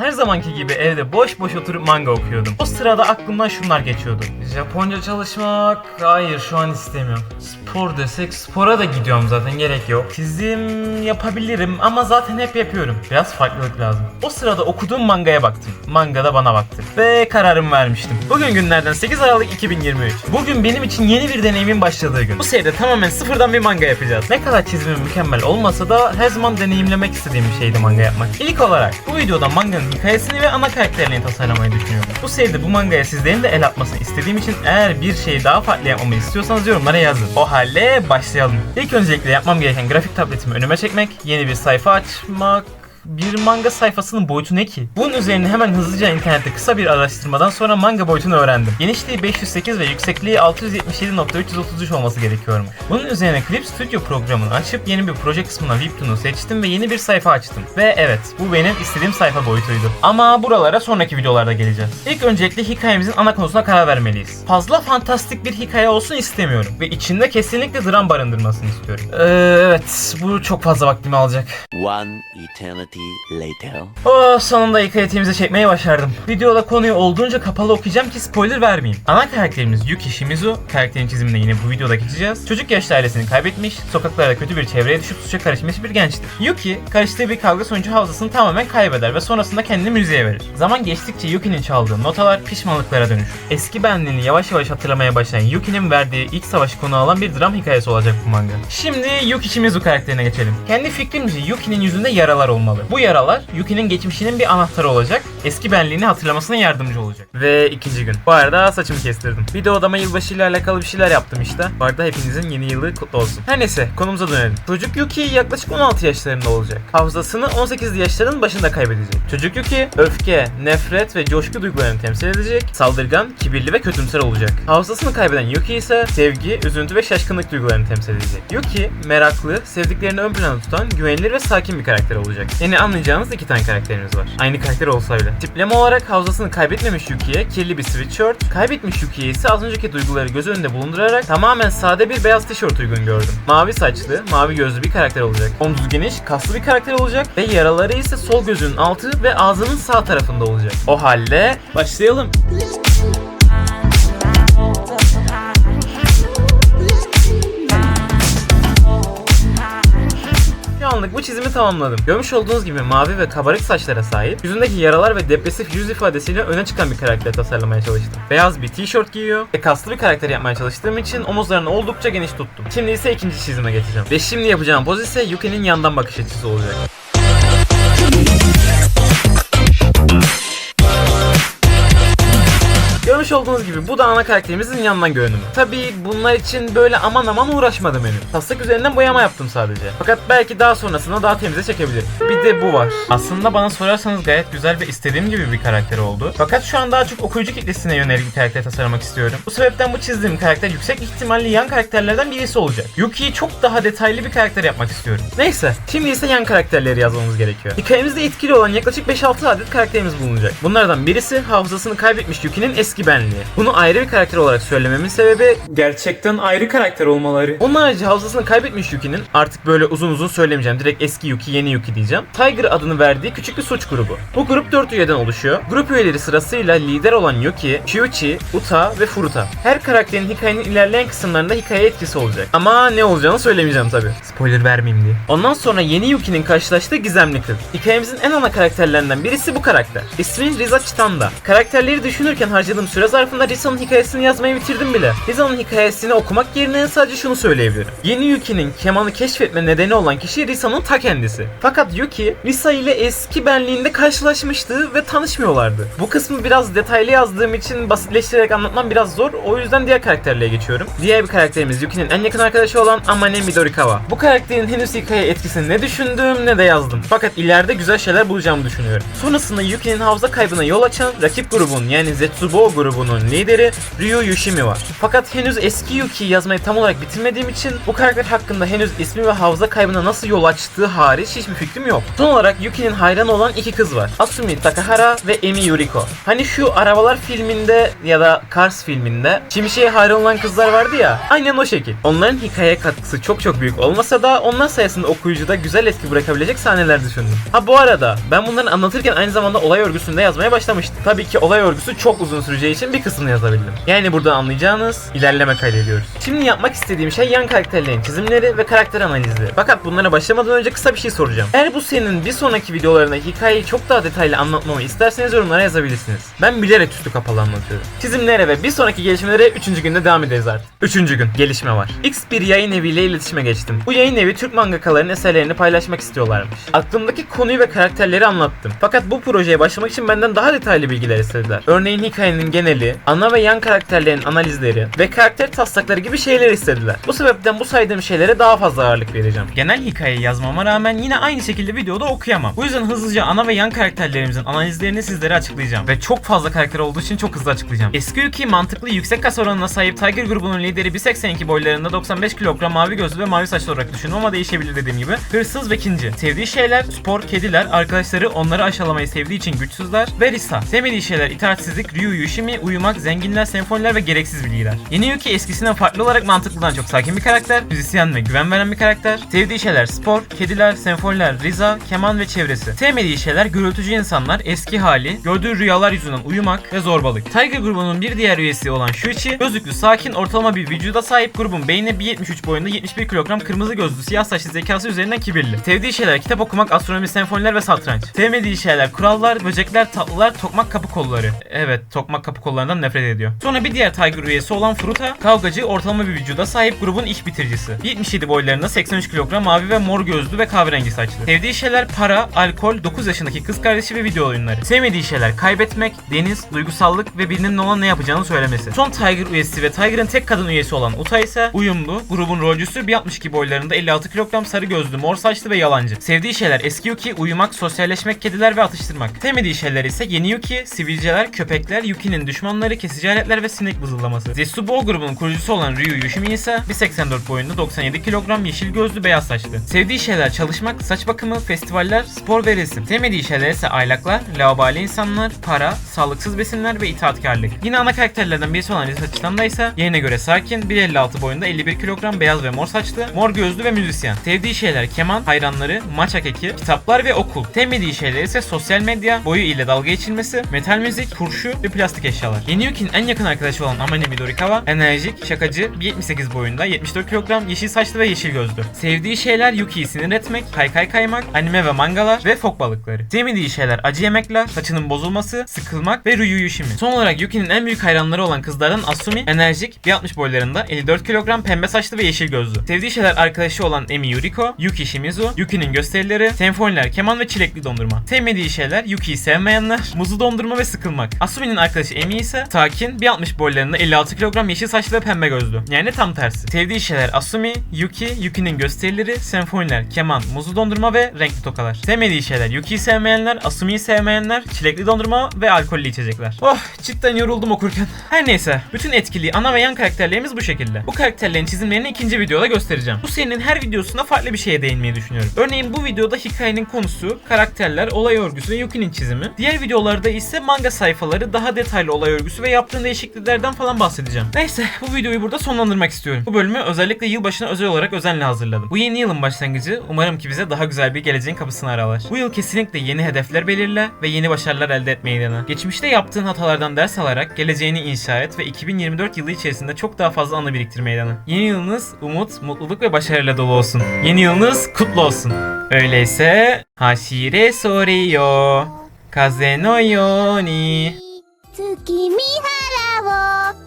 Her zamanki gibi evde boş boş oturup manga okuyordum. O sırada aklımdan şunlar geçiyordu. Japonca çalışmak, hayır şu an istemiyorum. Spor desek spora da gidiyorum zaten gerek yok. Çizim yapabilirim ama zaten hep yapıyorum. Biraz farklılık lazım. O sırada okuduğum mangaya baktım. Manga da bana baktı. Ve kararımı vermiştim. Bugün günlerden 8 Aralık 2023. Bugün benim için yeni bir deneyimin başladığı gün. Bu seride tamamen sıfırdan bir manga yapacağız. Ne kadar çizimim mükemmel olmasa da her zaman deneyimlemek istediğim bir şeydi manga yapmak. İlk olarak bu videoda manganın hikayesini ve ana karakterini tasarlamayı düşünüyorum. Bu seride bu mangaya sizlerin de el atmasını istediğim için eğer bir şey daha farklı yapmamı istiyorsanız yorumlara yazın. O halde başlayalım. İlk öncelikle yapmam gereken grafik tabletimi önüme çekmek, yeni bir sayfa açmak, bir manga sayfasının boyutu ne ki? Bunun üzerine hemen hızlıca internette kısa bir araştırmadan sonra manga boyutunu öğrendim. Genişliği 508 ve yüksekliği 677.333 olması gerekiyormuş. Bunun üzerine Clip Studio programını açıp yeni bir proje kısmına Webtoon'u seçtim ve yeni bir sayfa açtım. Ve evet bu benim istediğim sayfa boyutuydu. Ama buralara sonraki videolarda geleceğiz. İlk öncelikle hikayemizin ana konusuna karar vermeliyiz. Fazla fantastik bir hikaye olsun istemiyorum ve içinde kesinlikle dram barındırmasını istiyorum. Ee, evet bu çok fazla vaktimi alacak. One eternity later. Oh sonunda hikayetimizi çekmeyi başardım. Videoda konuyu olduğunca kapalı okuyacağım ki spoiler vermeyeyim. Ana karakterimiz Yuki Shimizu. Karakterin çizimine yine bu videoda geçeceğiz. Çocuk yaşta ailesini kaybetmiş, sokaklarda kötü bir çevreye düşüp suça karışmış bir gençtir. Yuki, karıştığı bir kavga sonucu hafızasını tamamen kaybeder ve sonrasında kendini müziğe verir. Zaman geçtikçe Yuki'nin çaldığı notalar pişmanlıklara dönüşür. Eski benliğini yavaş yavaş hatırlamaya başlayan Yuki'nin verdiği ilk savaşı konu alan bir dram hikayesi olacak bu manga. Şimdi Yuki Shimizu karakterine geçelim. Kendi fikrimce Yuki'nin yüzünde yaralar olmalı. Bu yaralar Yuki'nin geçmişinin bir anahtarı olacak. Eski benliğini hatırlamasına yardımcı olacak. Ve ikinci gün. Bu arada saçımı kestirdim. Bir de odama yılbaşıyla alakalı bir şeyler yaptım işte. Bu arada hepinizin yeni yılı kutlu olsun. Her neyse konumuza dönelim. Çocuk Yuki yaklaşık 16 yaşlarında olacak. Hafızasını 18 yaşlarının başında kaybedecek. Çocuk Yuki öfke, nefret ve coşku duygularını temsil edecek. Saldırgan, kibirli ve kötümser olacak. Hafızasını kaybeden Yuki ise sevgi, üzüntü ve şaşkınlık duygularını temsil edecek. Yuki meraklı, sevdiklerini ön plana tutan, güvenilir ve sakin bir karakter olacak. Yani anlayacağınız iki tane karakterimiz var. Aynı karakter olsa bile. Tipleme olarak hafızasını kaybetmemiş Yuki'ye kirli bir sweatshirt, kaybetmiş Yuki'ye ise az önceki duyguları göz önünde bulundurarak tamamen sade bir beyaz tişört uygun gördüm. Mavi saçlı, mavi gözlü bir karakter olacak. Omuz geniş, kaslı bir karakter olacak ve yaraları ise sol gözünün altı ve ağzının sağ tarafında olacak. O halde başlayalım. Anlık bu çizimi tamamladım. Görmüş olduğunuz gibi mavi ve kabarık saçlara sahip, yüzündeki yaralar ve depresif yüz ifadesiyle öne çıkan bir karakter tasarlamaya çalıştım. Beyaz bir tişört giyiyor ve kaslı bir karakter yapmaya çalıştığım için omuzlarını oldukça geniş tuttum. Şimdi ise ikinci çizime geçeceğim. Ve şimdi yapacağım poz ise Yuki'nin yandan bakış açısı olacak. Görmüş olduğunuz gibi bu da ana karakterimizin yandan görünümü. Tabii bunlar için böyle aman aman uğraşmadım henüz. Taslak üzerinden boyama yaptım sadece. Fakat belki daha sonrasında daha temize çekebilirim. Bir de bu var. Aslında bana sorarsanız gayet güzel ve istediğim gibi bir karakter oldu. Fakat şu an daha çok okuyucu kitlesine yönelik bir karakter tasarlamak istiyorum. Bu sebepten bu çizdiğim karakter yüksek ihtimalle yan karakterlerden birisi olacak. Yuki'yi çok daha detaylı bir karakter yapmak istiyorum. Neyse, şimdi ise yan karakterleri yazmamız gerekiyor. Hikayemizde etkili olan yaklaşık 5-6 adet karakterimiz bulunacak. Bunlardan birisi hafızasını kaybetmiş Yuki'nin eski benliği. Bunu ayrı bir karakter olarak söylememin sebebi gerçekten ayrı karakter olmaları. Onun harici hafızasını kaybetmiş Yuki'nin artık böyle uzun uzun söylemeyeceğim. Direkt eski Yuki, yeni Yuki diyeceğim. Tiger adını verdiği küçük bir suç grubu. Bu grup 4 üyeden oluşuyor. Grup üyeleri sırasıyla lider olan Yuki, Kyuchi, Uta ve Furuta. Her karakterin hikayenin ilerleyen kısımlarında hikaye etkisi olacak. Ama ne olacağını söylemeyeceğim tabi. Spoiler vermeyeyim diye. Ondan sonra yeni Yuki'nin karşılaştığı gizemli kız. Hikayemizin en ana karakterlerinden birisi bu karakter. İsmi Riza Chitanda. Karakterleri düşünürken harcadığım süre zarfında Riza'nın hikayesini yazmayı bitirdim bile. Riza'nın hikayesini okumak yerine sadece şunu söyleyebilirim. Yeni Yuki'nin kemanı keşfetme nedeni olan kişi Risa'nın ta kendisi. Fakat Yuki, Risa ile eski benliğinde karşılaşmıştı ve tanışmıyorlardı. Bu kısmı biraz detaylı yazdığım için basitleştirerek anlatmam biraz zor. O yüzden diğer karakterliğe geçiyorum. Diğer bir karakterimiz Yuki'nin en yakın arkadaşı olan Amane Midorikawa. Bu karakterin henüz hikaye etkisini ne düşündüm ne de yazdım. Fakat ileride güzel şeyler bulacağımı düşünüyorum. Sonrasında Yuki'nin hafıza kaybına yol açan rakip grubun yani Zetsubo grubunun grubunun lideri Ryu Yoshimi var. Fakat henüz eski Yuki'yi yazmayı tam olarak bitirmediğim için bu karakter hakkında henüz ismi ve hafıza kaybına nasıl yol açtığı hariç hiçbir fikrim yok. Son olarak Yuki'nin hayranı olan iki kız var. Asumi Takahara ve Emi Yuriko. Hani şu Arabalar filminde ya da Cars filminde Şimşek'e hayran olan kızlar vardı ya. Aynen o şekil. Onların hikayeye katkısı çok çok büyük olmasa da onlar sayesinde okuyucuda güzel etki bırakabilecek sahneler düşündüm. Ha bu arada ben bunları anlatırken aynı zamanda olay örgüsünde yazmaya başlamıştım. Tabii ki olay örgüsü çok uzun süreceği için bir kısmını yazabildim. Yani buradan anlayacağınız ilerleme kaydediyoruz. Şimdi yapmak istediğim şey yan karakterlerin çizimleri ve karakter analizleri. Fakat bunlara başlamadan önce kısa bir şey soracağım. Eğer bu serinin bir sonraki videolarında hikayeyi çok daha detaylı anlatmamı isterseniz yorumlara yazabilirsiniz. Ben bilerek üstü kapalı anlatıyorum. Çizimlere ve bir sonraki gelişmelere 3. günde devam ederiz artık. 3. gün gelişme var. X bir yayın eviyle iletişime geçtim. Bu yayın evi Türk mangakaların eserlerini paylaşmak istiyorlarmış. Aklımdaki konuyu ve karakterleri anlattım. Fakat bu projeye başlamak için benden daha detaylı bilgiler istediler. Örneğin hikayenin geneli, ana ve yan karakterlerin analizleri ve karakter taslakları gibi şeyler istediler. Bu sebepten bu saydığım şeylere daha fazla ağırlık vereceğim. Genel hikayeyi yazmama rağmen yine aynı şekilde videoda okuyamam. Bu yüzden hızlıca ana ve yan karakterlerimizin analizlerini sizlere açıklayacağım. Ve çok fazla karakter olduğu için çok hızlı açıklayacağım. Eski Yuki mantıklı yüksek kas oranına sahip Tiger grubunun lideri 1.82 boylarında 95 kilogram mavi gözlü ve mavi saçlı olarak düşünün ama değişebilir dediğim gibi. Hırsız ve kinci. Sevdiği şeyler spor, kediler, arkadaşları onları aşılamayı sevdiği için güçsüzler ve Risa. Sevmediği şeyler itaatsizlik, Ryu, Yushimi, uyumak, zenginler, senfoniler ve gereksiz bilgiler. Yeni Yuki eskisinden farklı olarak mantıklıdan çok sakin bir karakter, müzisyen ve güven veren bir karakter. Sevdiği şeyler spor, kediler, senfoniler, Riza, keman ve çevresi. Sevmediği şeyler gürültücü insanlar, eski hali, gördüğü rüyalar yüzünden uyumak ve zorbalık. Tiger grubunun bir diğer üyesi olan Shuichi, gözlüklü, sakin, ortalama bir vücuda sahip grubun beyni 1.73 boyunda 71 kilogram kırmızı gözlü, siyah saçlı zekası üzerinden kibirli. Sevdiği şeyler kitap okumak, astronomi, senfoniler ve satranç. Sevmediği şeyler kurallar, böcekler, tatlılar, tokmak kapı kolları. Evet, tokmak kapı kollarından nefret ediyor. Sonra bir diğer Tiger üyesi olan Fruta, kavgacı, ortalama bir vücuda sahip grubun iş bitiricisi. 77 boylarında 83 kilogram mavi ve mor gözlü ve kahverengi saçlı. Sevdiği şeyler para, alkol, 9 yaşındaki kız kardeşi ve video oyunları. Sevmediği şeyler kaybetmek, deniz, duygusallık ve birinin ona ne yapacağını söylemesi. Son Tiger üyesi ve Tiger'ın tek kadın üyesi olan Uta ise uyumlu, grubun rolcüsü, 1.62 boylarında 56 kilogram sarı gözlü, mor saçlı ve yalancı. Sevdiği şeyler eski Yuki, uyumak, sosyalleşmek, kediler ve atıştırmak. Sevmediği şeyler ise yeni Yuki, sivilceler, köpekler, Yuki'nin düşmanları, kesici aletler ve sinek vızıldaması. Zetsubo grubunun kurucusu olan Ryu Yoshimi ise 1.84 boyunda 97 kilogram yeşil gözlü beyaz saçlı. Sevdiği şeyler çalışmak, saç bakımı, festivaller, spor ve resim. Sevmediği şeyler ise aylaklar, laubali insanlar, para, sağlıksız besinler ve itaatkarlık. Yine ana karakterlerden birisi olan Risa Chitanda ise yerine göre sakin, 1.56 boyunda 51 kilogram beyaz ve mor saçlı, mor gözlü ve müzisyen. Sevdiği şeyler keman, hayranları, maça keki, kitaplar ve okul. Sevmediği şeyler ise sosyal medya, boyu ile dalga geçilmesi, metal müzik, turşu ve plastik eşyalar. Yeni Yuki'nin en yakın arkadaşı olan Amane Midorikawa, enerjik, şakacı, 1.78 boyunda, 74 kilogram, yeşil saçlı ve yeşil gözlü. Sevdiği şeyler Yuki'yi sinir etmek, kaykay kaymak, anime ve mangalar ve fok balıkları. Sevmediği şeyler acı yemekler, saçının bozulması, sıkılmak ve Ryu Yoshimi. Son olarak Yuki'nin en büyük hayranları olan kızlardan Asumi, enerjik, 1.60 boylarında, 54 kilogram, pembe saçlı ve yeşil gözlü. Sevdiği şeyler arkadaşı olan Emi Yuriko, Yuki Shimizu, Yuki'nin gösterileri, senfoniler, keman ve çilekli dondurma. Sevmediği şeyler Yuki'yi sevmeyenler, muzlu dondurma ve sıkılmak. Asumi'nin arkadaşı Emi ise sakin, 1.60 boylarında 56 kilogram yeşil saçlı ve pembe gözlü. Yani tam tersi. Sevdiği şeyler Asumi, Yuki, Yuki'nin gösterileri, senfoniler, keman, muzlu dondurma ve renkli tokalar. Sevmediği şeyler Yuki'yi sevmeyenler, Asumi'yi sevmeyenler, çilekli dondurma ve alkollü içecekler. Oh cidden yoruldum okurken. Her neyse bütün etkili ana ve yan karakterlerimiz bu şekilde. Bu karakterlerin çizimlerini ikinci videoda göstereceğim. Bu serinin her videosunda farklı bir şeye değinmeyi düşünüyorum. Örneğin bu videoda hikayenin konusu, karakterler, olay örgüsü ve Yuki'nin çizimi. Diğer videolarda ise manga sayfaları, daha detaylı olay örgüsü ve yaptığım değişikliklerden falan bahsedeceğim. Neyse bu videoyu burada sonlandırmak istiyorum. Bu bölümü özellikle yılbaşına özel olarak özenle hazırladım. Bu yeni yılın başlangıcı umarım ki bize daha güzel bir geleceğin kapısını aralar. Bu yıl kesinlikle yeni hedefler belirle ve yeni başarılar elde etmeyi dene. Geçmişte yaptığın hatalardan ders alarak geleceğini inşa et ve 2024 yılı içerisinde çok daha fazla anı biriktirmeyi dene. Yeni yılınız umut, mutluluk ve başarıyla dolu olsun. Yeni yılınız kutlu olsun. Öyleyse Hashire Soreyo Kaze no yo ni 月見原を。